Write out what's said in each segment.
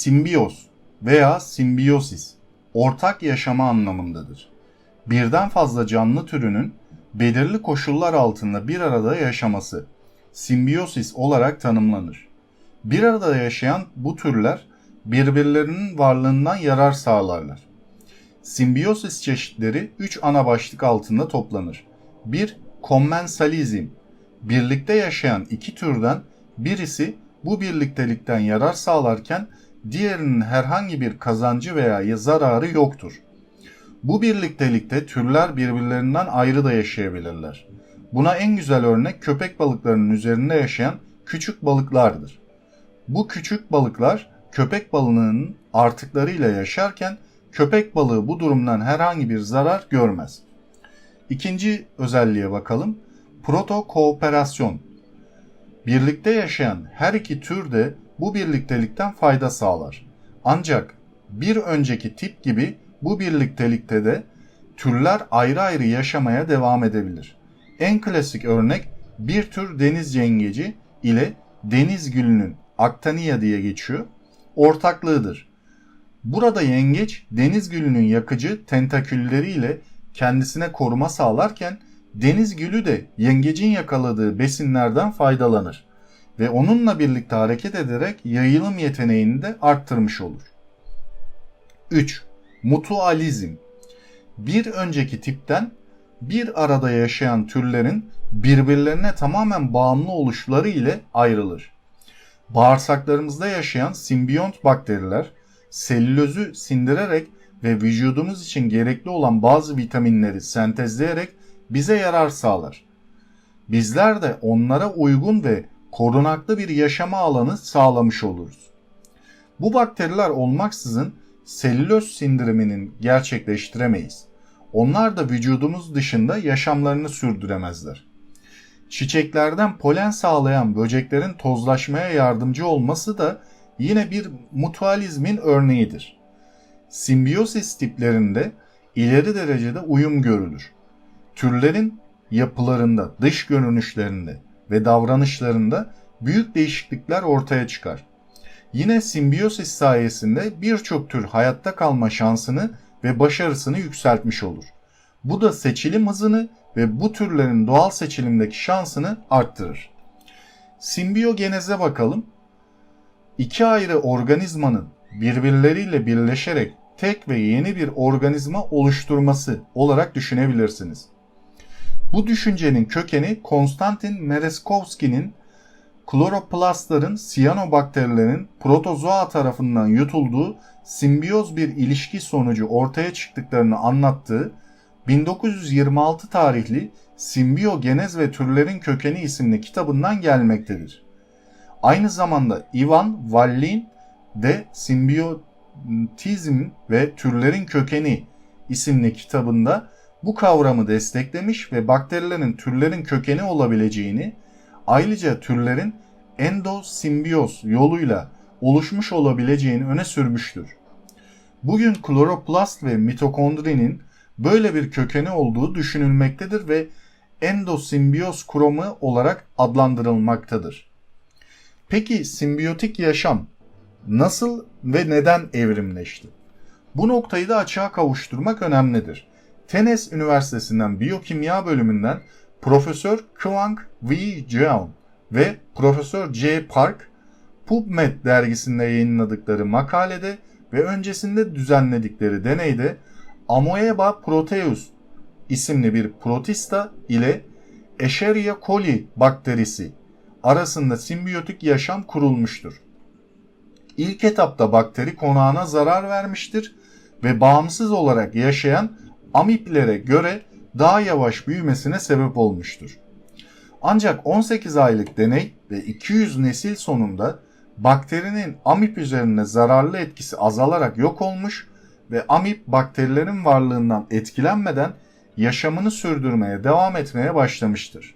simbiyoz veya simbiyosis ortak yaşama anlamındadır. Birden fazla canlı türünün belirli koşullar altında bir arada yaşaması simbiyosis olarak tanımlanır. Bir arada yaşayan bu türler birbirlerinin varlığından yarar sağlarlar. Simbiyosis çeşitleri 3 ana başlık altında toplanır. 1. Kommensalizm. Birlikte yaşayan iki türden birisi bu birliktelikten yarar sağlarken diğerinin herhangi bir kazancı veya zararı yoktur. Bu birliktelikte türler birbirlerinden ayrı da yaşayabilirler. Buna en güzel örnek köpek balıklarının üzerinde yaşayan küçük balıklardır. Bu küçük balıklar köpek balığının artıklarıyla yaşarken köpek balığı bu durumdan herhangi bir zarar görmez. İkinci özelliğe bakalım. Proto kooperasyon. Birlikte yaşayan her iki tür de bu birliktelikten fayda sağlar. Ancak bir önceki tip gibi bu birliktelikte de türler ayrı ayrı yaşamaya devam edebilir. En klasik örnek bir tür deniz yengeci ile deniz gülünün Actania diye geçiyor. Ortaklığıdır. Burada yengeç deniz gülünün yakıcı tentakülleriyle kendisine koruma sağlarken deniz gülü de yengecin yakaladığı besinlerden faydalanır ve onunla birlikte hareket ederek yayılım yeteneğini de arttırmış olur. 3. Mutualizm Bir önceki tipten bir arada yaşayan türlerin birbirlerine tamamen bağımlı oluşları ile ayrılır. Bağırsaklarımızda yaşayan simbiyont bakteriler selülozu sindirerek ve vücudumuz için gerekli olan bazı vitaminleri sentezleyerek bize yarar sağlar. Bizler de onlara uygun ve korunaklı bir yaşama alanı sağlamış oluruz. Bu bakteriler olmaksızın selüloz sindiriminin gerçekleştiremeyiz. Onlar da vücudumuz dışında yaşamlarını sürdüremezler. Çiçeklerden polen sağlayan böceklerin tozlaşmaya yardımcı olması da yine bir mutualizmin örneğidir. Simbiyosis tiplerinde ileri derecede uyum görülür. Türlerin yapılarında, dış görünüşlerinde ve davranışlarında büyük değişiklikler ortaya çıkar. Yine simbiyosis sayesinde birçok tür hayatta kalma şansını ve başarısını yükseltmiş olur. Bu da seçilim hızını ve bu türlerin doğal seçilimdeki şansını arttırır. Simbiyogeneze bakalım. İki ayrı organizmanın birbirleriyle birleşerek tek ve yeni bir organizma oluşturması olarak düşünebilirsiniz. Bu düşüncenin kökeni Konstantin Merezkovski'nin kloroplastların siyanobakterilerin protozoa tarafından yutulduğu simbiyoz bir ilişki sonucu ortaya çıktıklarını anlattığı 1926 tarihli Simbiyogenez ve Türlerin Kökeni isimli kitabından gelmektedir. Aynı zamanda Ivan Vallin de Simbiyotizm ve Türlerin Kökeni isimli kitabında bu kavramı desteklemiş ve bakterilerin türlerin kökeni olabileceğini, ayrıca türlerin endosimbiyoz yoluyla oluşmuş olabileceğini öne sürmüştür. Bugün kloroplast ve mitokondrinin böyle bir kökeni olduğu düşünülmektedir ve endosimbiyoz kurumu olarak adlandırılmaktadır. Peki simbiyotik yaşam nasıl ve neden evrimleşti? Bu noktayı da açığa kavuşturmak önemlidir. Tennessee Üniversitesi'nden biyokimya bölümünden Profesör Kwang V. Jeon ve Profesör J. Park PubMed dergisinde yayınladıkları makalede ve öncesinde düzenledikleri deneyde Amoeba proteus isimli bir protista ile Escherichia coli bakterisi arasında simbiyotik yaşam kurulmuştur. İlk etapta bakteri konağına zarar vermiştir ve bağımsız olarak yaşayan amiplere göre daha yavaş büyümesine sebep olmuştur. Ancak 18 aylık deney ve 200 nesil sonunda bakterinin amip üzerinde zararlı etkisi azalarak yok olmuş ve amip bakterilerin varlığından etkilenmeden yaşamını sürdürmeye devam etmeye başlamıştır.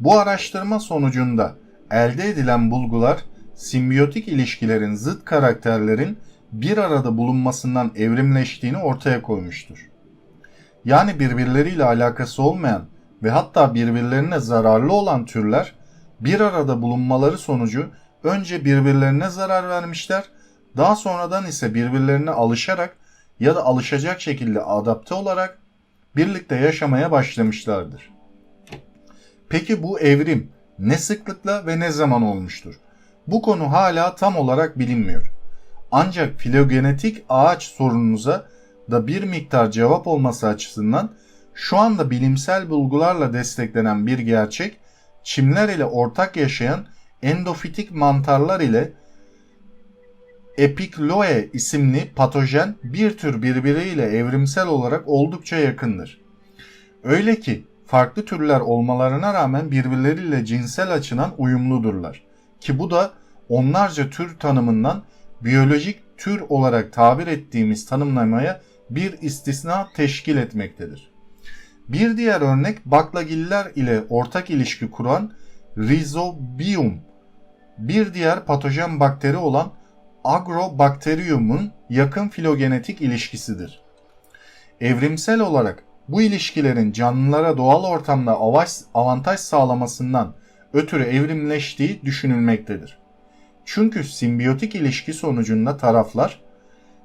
Bu araştırma sonucunda elde edilen bulgular simbiyotik ilişkilerin zıt karakterlerin bir arada bulunmasından evrimleştiğini ortaya koymuştur. Yani birbirleriyle alakası olmayan ve hatta birbirlerine zararlı olan türler bir arada bulunmaları sonucu önce birbirlerine zarar vermişler, Daha sonradan ise birbirlerine alışarak ya da alışacak şekilde adapte olarak birlikte yaşamaya başlamışlardır. Peki bu evrim ne sıklıkla ve ne zaman olmuştur? Bu konu hala tam olarak bilinmiyor. Ancak filogenetik ağaç sorununuza da bir miktar cevap olması açısından şu anda bilimsel bulgularla desteklenen bir gerçek, çimler ile ortak yaşayan endofitik mantarlar ile Epikloe isimli patojen bir tür birbiriyle evrimsel olarak oldukça yakındır. Öyle ki farklı türler olmalarına rağmen birbirleriyle cinsel açıdan uyumludurlar. Ki bu da onlarca tür tanımından biyolojik tür olarak tabir ettiğimiz tanımlamaya bir istisna teşkil etmektedir. Bir diğer örnek baklagiller ile ortak ilişki kuran Rhizobium, bir diğer patojen bakteri olan Agrobacterium'un yakın filogenetik ilişkisidir. Evrimsel olarak bu ilişkilerin canlılara doğal ortamda avantaj sağlamasından ötürü evrimleştiği düşünülmektedir. Çünkü simbiyotik ilişki sonucunda taraflar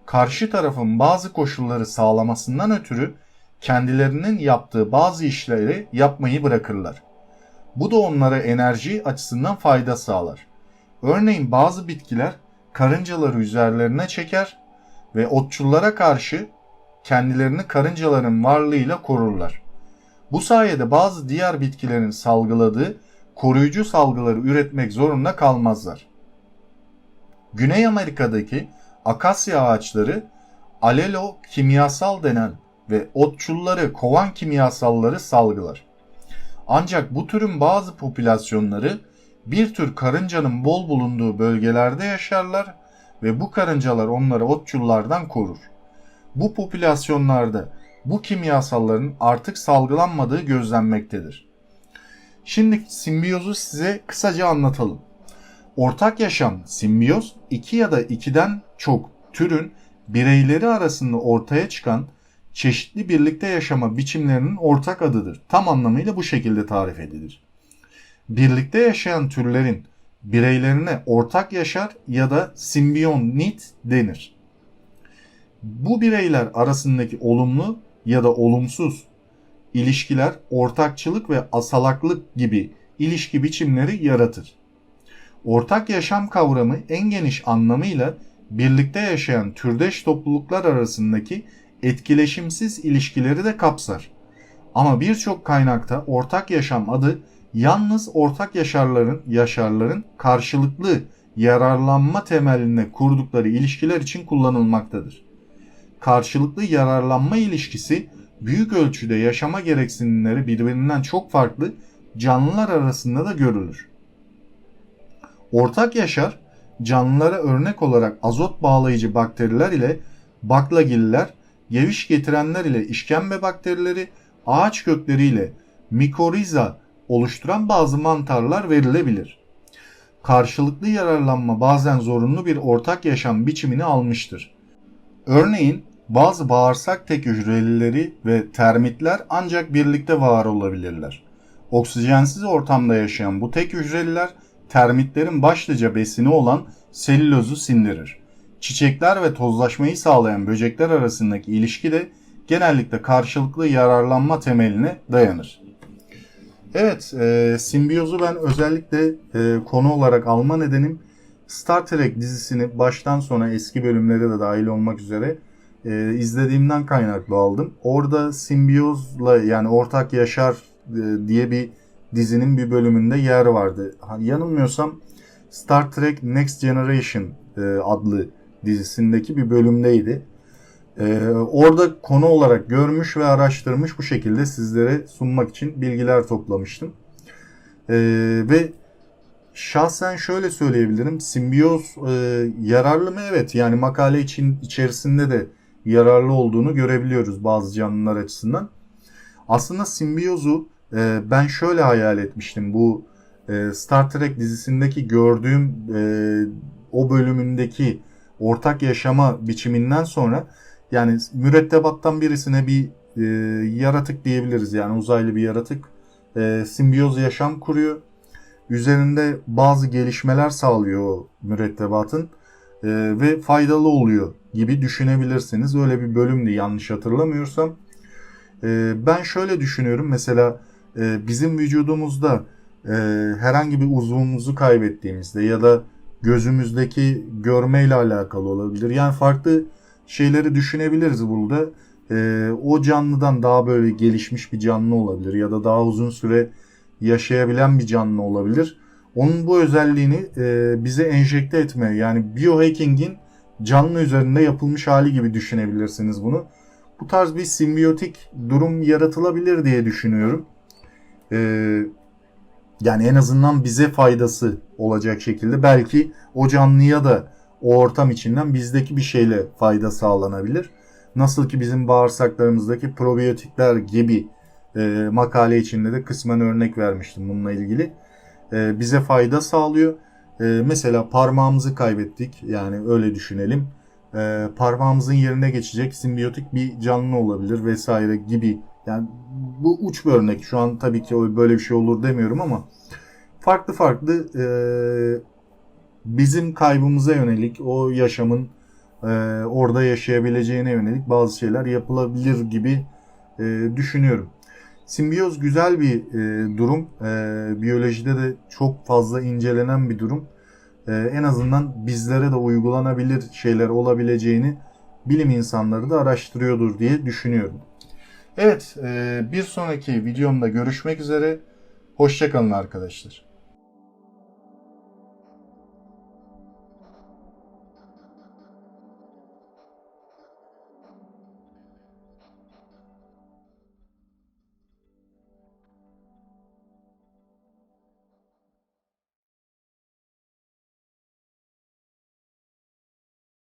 karşı tarafın bazı koşulları sağlamasından ötürü kendilerinin yaptığı bazı işleri yapmayı bırakırlar. Bu da onlara enerji açısından fayda sağlar. Örneğin bazı bitkiler karıncaları üzerlerine çeker ve otçullara karşı kendilerini karıncaların varlığıyla korurlar. Bu sayede bazı diğer bitkilerin salgıladığı koruyucu salgıları üretmek zorunda kalmazlar. Güney Amerika'daki akasya ağaçları alelo kimyasal denen ve otçulları kovan kimyasalları salgılar. Ancak bu türün bazı popülasyonları bir tür karıncanın bol bulunduğu bölgelerde yaşarlar ve bu karıncalar onları otçullardan korur. Bu popülasyonlarda bu kimyasalların artık salgılanmadığı gözlenmektedir. Şimdi simbiyozu size kısaca anlatalım. Ortak yaşam simbiyoz iki ya da ikiden çok türün bireyleri arasında ortaya çıkan çeşitli birlikte yaşama biçimlerinin ortak adıdır. Tam anlamıyla bu şekilde tarif edilir. Birlikte yaşayan türlerin bireylerine ortak yaşar ya da simbiyonit denir. Bu bireyler arasındaki olumlu ya da olumsuz ilişkiler ortakçılık ve asalaklık gibi ilişki biçimleri yaratır. Ortak yaşam kavramı en geniş anlamıyla birlikte yaşayan türdeş topluluklar arasındaki etkileşimsiz ilişkileri de kapsar. Ama birçok kaynakta ortak yaşam adı yalnız ortak yaşarların yaşarların karşılıklı yararlanma temeline kurdukları ilişkiler için kullanılmaktadır. Karşılıklı yararlanma ilişkisi büyük ölçüde yaşama gereksinimleri birbirinden çok farklı canlılar arasında da görülür. Ortak yaşar canlılara örnek olarak azot bağlayıcı bakteriler ile baklagiller, geviş getirenler ile işkembe bakterileri, ağaç kökleri ile mikoriza oluşturan bazı mantarlar verilebilir. Karşılıklı yararlanma bazen zorunlu bir ortak yaşam biçimini almıştır. Örneğin bazı bağırsak tek hücrelileri ve termitler ancak birlikte var olabilirler. Oksijensiz ortamda yaşayan bu tek hücreliler termitlerin başlıca besini olan selülozu sindirir. Çiçekler ve tozlaşmayı sağlayan böcekler arasındaki ilişki de genellikle karşılıklı yararlanma temeline dayanır. Evet, e, simbiyozu ben özellikle e, konu olarak alma nedenim Star Trek dizisini baştan sona eski bölümlere de dahil olmak üzere e, izlediğimden kaynaklı aldım. Orada simbiyozla yani ortak yaşar e, diye bir dizinin bir bölümünde yer vardı. Hani yanılmıyorsam Star Trek Next Generation e, adlı dizisindeki bir bölümdeydi. E, orada konu olarak görmüş ve araştırmış bu şekilde sizlere sunmak için bilgiler toplamıştım. E, ve şahsen şöyle söyleyebilirim. Simbiyoz e, yararlı mı? Evet. Yani makale için içerisinde de yararlı olduğunu görebiliyoruz bazı canlılar açısından. Aslında simbiyozu e, ben şöyle hayal etmiştim. Bu e, Star Trek dizisindeki gördüğüm e, o bölümündeki ortak yaşama biçiminden sonra yani mürettebattan birisine bir e, yaratık diyebiliriz. Yani uzaylı bir yaratık simbiyoz yaşam kuruyor. Üzerinde bazı gelişmeler sağlıyor o mürettebatın. ve faydalı oluyor gibi düşünebilirsiniz. Öyle bir bölümdü yanlış hatırlamıyorsam. Ben şöyle düşünüyorum mesela e, bizim vücudumuzda e, herhangi bir uzvumuzu kaybettiğimizde ya da gözümüzdeki görmeyle alakalı olabilir. Yani farklı şeyleri düşünebiliriz burada. E, o canlıdan daha böyle gelişmiş bir canlı olabilir ya da daha uzun süre yaşayabilen bir canlı olabilir. Onun bu özelliğini e, bize enjekte etme yani biohacking'in canlı üzerinde yapılmış hali gibi düşünebilirsiniz bunu. Bu tarz bir simbiyotik durum yaratılabilir diye düşünüyorum. E, yani en azından bize faydası olacak şekilde belki o canlıya da o ortam içinden bizdeki bir şeyle fayda sağlanabilir. Nasıl ki bizim bağırsaklarımızdaki probiyotikler gibi e, makale içinde de kısmen örnek vermiştim bununla ilgili. E, bize fayda sağlıyor. E, mesela parmağımızı kaybettik yani öyle düşünelim. E, parmağımızın yerine geçecek simbiyotik bir canlı olabilir vesaire gibi. Yani bu uç bir örnek. Şu an tabii ki böyle bir şey olur demiyorum ama farklı farklı e, bizim kaybımıza yönelik o yaşamın e, orada yaşayabileceğine yönelik bazı şeyler yapılabilir gibi e, düşünüyorum. Simbiyoz güzel bir e, durum. E, biyolojide de çok fazla incelenen bir durum. E, en azından bizlere de uygulanabilir şeyler olabileceğini bilim insanları da araştırıyordur diye düşünüyorum. Evet, e, bir sonraki videomda görüşmek üzere. Hoşçakalın arkadaşlar.